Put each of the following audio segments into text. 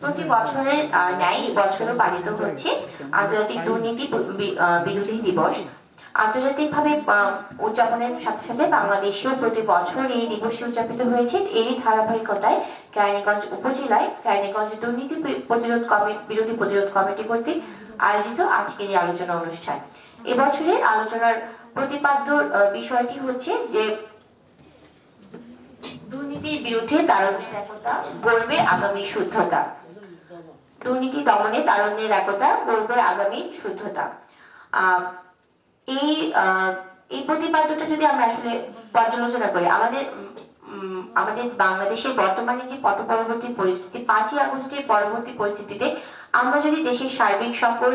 প্রতি বছরের ন্যায় বছরও পালিত হচ্ছে আন্তর্জাতিক দুর্নীতি বিরোধী দিবস। আন্তর্জাতিকভাবে উদযাপনের সাথে সাথে বাংলাদেশেও প্রতি বছর এই দিবসটি উদযাপিত হয়েছে। এরই ধারাবাহিকতায় কেরানীগঞ্জ উপজেলায় কেরানীগঞ্জ দুর্নীতি প্রতিরোধ কমিটি বিরোধী প্রতিরোধ কমিটি কর্তৃক আয়োজিত আজকের এই আলোচনা অনুষ্ঠান। এবছরের আলোচনার প্রতিপাদ্য বিষয়টি হচ্ছে যে দুর্নীতির বিরুদ্ধে একতা গড়বে আগামী শুদ্ধতা। দুর্নীতি দমনে তারুণ্যের একতা গড়বে আগামী শুদ্ধতা। এই এই প্রতিপাদ্যটা যদি আমরা আসলে পর্যালোচনা করি, আমাদের আমাদের বাংলাদেশের বর্তমানে যে পট পরবর্তী পরিস্থিতি, পাঁচই আগস্টের পরবর্তী পরিস্থিতিতে আমরা যদি দেশের সার্বিক সকল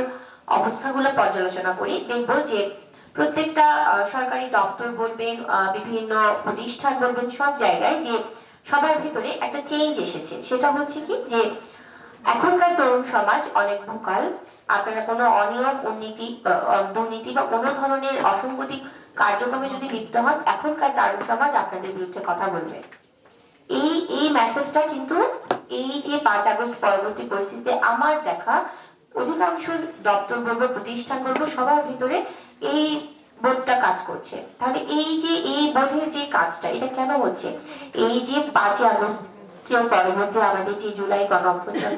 অবস্থাগুলো পর্যালোচনা করি, দেখব যে প্রত্যেকটা সরকারি দপ্তর বলবেন বিভিন্ন প্রতিষ্ঠান বলবেন, সব জায়গায় যে সবার ভিতরে একটা চেঞ্জ এসেছে। সেটা হচ্ছে কি? যে এখনকার তরুণ সমাজ অনেক ভোকাল আপনারা কোনো অনিয়ম, উন্নীতি দুর্নীতি বা কোনো ধরনের অসঙ্গতি কার্যক্রমে যদি লিপ্ত হন, এখনকার তরুণ সমাজ আপনাদের বিরুদ্ধে কথা বলবে। এই এই মেসেজটা কিন্তু এই যে পাঁচ আগস্ট পরবর্তী পরিস্থিতিতে আমার দেখা, অধিকাংশ দপ্তর বলব, প্রতিষ্ঠান বলব, সবার ভিতরে এই বোধটা কাজ করছে। তাহলে এই যে, এই বোধের যে কাজটা, এটা কেন হচ্ছে? এই যে পাঁচই আগস্ট পরবর্তী আমাদের যে জুলাই গণ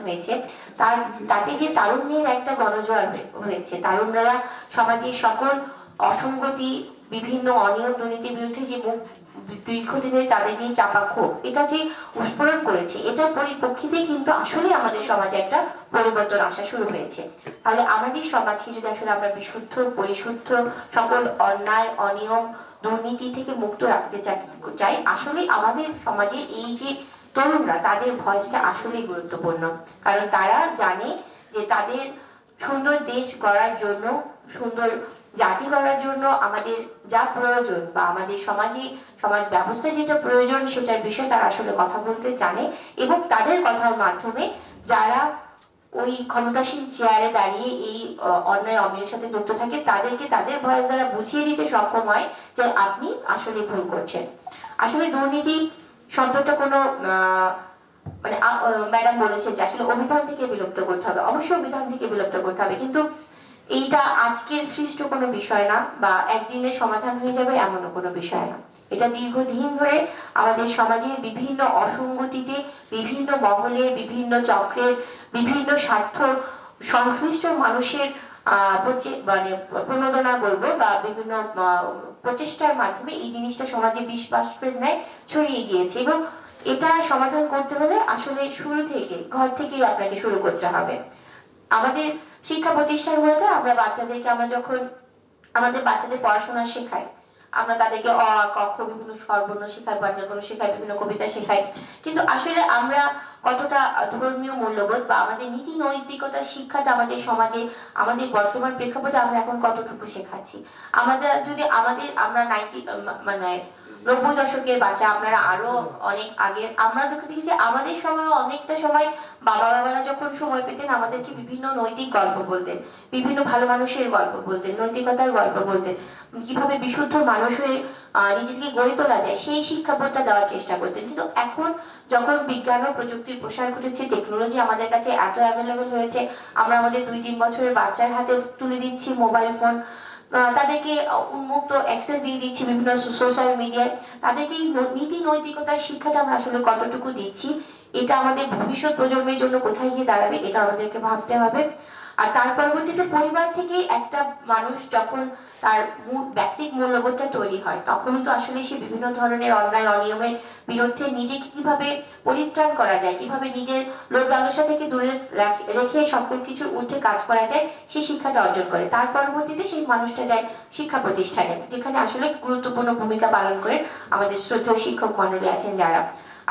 হয়েছে, তার, তাতে যে তারুণ্যের একটা গণজোয়ার হয়েছে। তারুণ্যরা সমাজের সকল অসঙ্গতি, বিভিন্ন অনিয়ম দুর্নীতির বিরুদ্ধে যে মুখ, দীর্ঘদিনের তাদের যে চাপা ক্ষোভ, এটা যে উস্ফোরণ করেছে, এটার পরিপ্রেক্ষিতে কিন্তু আসলে আমাদের সমাজে একটা পরিবর্তন আসা শুরু হয়েছে। তাহলে আমাদের সমাজকে যদি আসলে আমরা বিশুদ্ধ, পরিশুদ্ধ, সকল অন্যায়, অনিয়ম, দুর্নীতি থেকে মুক্ত রাখতে চাই আসলে আমাদের সমাজে এই যে তরুণরা তাদের ভয়েসটা আসলেই গুরুত্বপূর্ণ। কারণ তারা জানে যে তাদের সুন্দর দেশ গড়ার জন্য, সুন্দর জাতি গড়ার জন্য আমাদের যা প্রয়োজন বা আমাদের সমাজে, সমাজ ব্যবস্থা যেটা প্রয়োজন সেটার বিষয়ে তারা আসলে কথা বলতে জানে এবং তাদের কথার মাধ্যমে যারা ওই ক্ষমতাসীন চেয়ারে দাঁড়িয়ে এই অন্যায় অমিলের সাথে যুক্ত থাকে, তাদেরকে তাদের ভয়েস দ্বারা বুঝিয়ে দিতে সক্ষম হয় যে আপনি আসলে ভুল করছেন। আসলে দুর্নীতি শব্দটা কোনো মানে ম্যাডাম বলেছেন যে আসলে অভিধান থেকে বিলুপ্ত করতে হবে। অবশ্যই অভিধান থেকে বিলুপ্ত করতে হবে। কিন্তু এইটা আজকের সৃষ্ট কোনো বিষয় না বা একদিনের সমাধান হয়ে যাবে এমনও কোনো বিষয় না। এটা দীর্ঘদিন ধরে আমাদের সমাজের বিভিন্ন অসঙ্গতিতে, বিভিন্ন মহলের বিভিন্ন চক্রের, বিভিন্ন স্বার্থ সংশ্লিষ্ট মানুষের মানে প্রণোদনা বলব বা বিভিন্ন প্রচেষ্টার মাধ্যমে এই জিনিসটা সমাজে ন্যায় ছড়িয়ে গিয়েছে এবং এটা সমাধান করতে হলে আসলে শুরু থেকে ঘর থেকেই আপনাকে শুরু করতে হবে। আমাদের শিক্ষা প্রতিষ্ঠানগুলোতে আমরা বাচ্চাদেরকে আমরা যখন আমাদের বাচ্চাদের পড়াশোনা শেখাই আমরা তাদেরকে অ আ, ক বিভিন্ন স্বরবর্ণ শেখাই বর্ণবর্ণ শেখাই বিভিন্ন কবিতা শেখাই। কিন্তু আসলে আমরা কতটা ধর্মীয় মূল্যবোধ বা আমাদের নীতি নৈতিকতার শিক্ষাটা আমাদের সমাজে, আমাদের বর্তমান প্রেক্ষাপটে আমরা এখন কতটুকু শেখাচ্ছি? আমাদের যদি আমাদের, আমরা নাইনটি মানে নব্বই দশকের বাচ্চা, আপনারা আরও অনেক আগে, আমরা যখন দেখি যে আমাদের সময় অনেকটা সময় বাবা বাবারা যখন সময় পেতেন, আমাদেরকে বিভিন্ন নৈতিক গল্প বলতেন, বিভিন্ন ভালো মানুষের গল্প বলতেন, নৈতিকতার গল্প বলতেন, কীভাবে বিশুদ্ধ মানুষ হয়ে নিজেকে গড়ে তোলা যায়, সেই শিক্ষাবোধটা দেওয়ার চেষ্টা করতেন। কিন্তু এখন যখন বিজ্ঞান ও প্রযুক্তির প্রসার ঘটেছে টেকনোলজি আমাদের কাছে এত অ্যাভেলেবল হয়েছে, আমরা আমাদের দুই তিন বছরের বাচ্চার হাতে তুলে দিচ্ছি মোবাইল ফোন তাদেরকে উন্মুক্ত অ্যাক্সেস দিয়ে দিচ্ছি বিভিন্ন সোশ্যাল মিডিয়ায় তাদেরকে এই নীতি নৈতিকতার শিক্ষাটা আমরা আসলে কতটুকু দিচ্ছি, এটা আমাদের ভবিষ্যৎ প্রজন্মের জন্য কোথায় গিয়ে দাঁড়াবে, এটা আমাদেরকে ভাবতে হবে। আর তার পরবর্তীতে পরিবার থেকে একটা মানুষ যখন তার বেসিক মূল্যবোধটা তৈরি হয় তখন তো আসলে সে বিভিন্ন ধরনের অন্যায়, অনিয়মের বিরুদ্ধে নিজেকে কীভাবে পরিত্রাণ করা যায়, কীভাবে নিজের লোক লালসা থেকে দূরে রেখে সকল কিছুর ঊর্ধ্বে কাজ করা যায় সেই শিক্ষাটা অর্জন করে। তার পরবর্তীতে সেই মানুষটা যায় শিক্ষা প্রতিষ্ঠানে, যেখানে আসলে গুরুত্বপূর্ণ ভূমিকা পালন করে আমাদের শ্রদ্ধেয় শিক্ষক মন্ডলী আছেন যারা।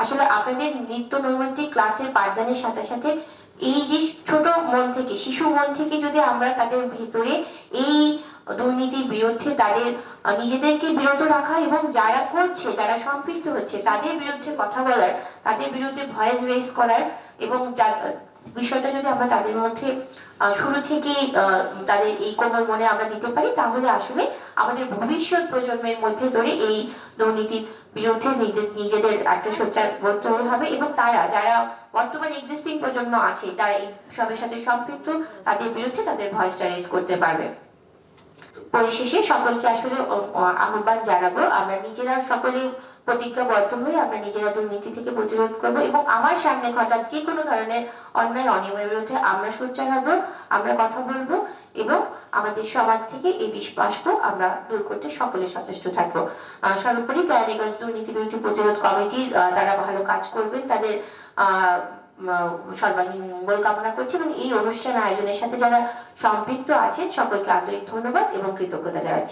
আসলে আপনাদের নিত্য নৈমিত্তিক ক্লাসের পাঠদানের সাথে সাথে এই যে ছোট মন থেকে, শিশু মন থেকে যদি আমরা তাদের ভেতরে এই দুর্নীতির বিরুদ্ধে তাদের নিজেদেরকে বিরত রাখা এবং যারা করছে, যারা সম্পৃক্ত হচ্ছে, তাদের বিরুদ্ধে কথা বলার, তাদের বিরুদ্ধে ভয়েস রেজ করার এবং বিষয়টা যদি আমরা তাদের মধ্যে শুরু থেকেই তাদের এই কোমল মনে আমরা দিতে পারি, তাহলে আসলে আমাদের ভবিষ্যৎ প্রজন্মের মধ্যে ধরে এই দুর্নীতির বিরুদ্ধে নিজে- নিজেদের একটা সোচ্চার বলতে হবে এবং তারা, যারা বর্তমান এক্সিস্টিং প্রজন্ম আছে, তারা এই সবের সাথে সম্পৃক্ত, তাদের বিরুদ্ধে তাদের ভয়েসটা রেজ করতে পারবে। পরিশেষে সকলকে আসলে আহ্বান জানাব, আমরা নিজেরা সকলে প্রতিজ্ঞাবদ্ধ হয়ে আমরা নিজেরা দুর্নীতি থেকে প্রতিরোধ করব এবং আমার সামনে ঘটা যে কোনো ধরনের অন্যায় অনিয়মের বিরুদ্ধে আমরা সোচ্চার হব, আমরা কথা বলব এবং আমাদের সমাজ থেকে এই বিশ্বাসক আমরা দূর করতে সকলে সচেষ্ট থাকব। সর্বোপরি কেরানীগঞ্জ দুর্নীতি বিরোধী প্রতিরোধ কমিটির তারা ভালো কাজ করবেন, তাদের সর্বাঙ্গীন মঙ্গল কামনা করছি এবং এই অনুষ্ঠান আয়োজনের সাথে যারা সম্পৃক্ত আছেন, সকলকে আন্তরিক ধন্যবাদ এবং কৃতজ্ঞতা জানাচ্ছি।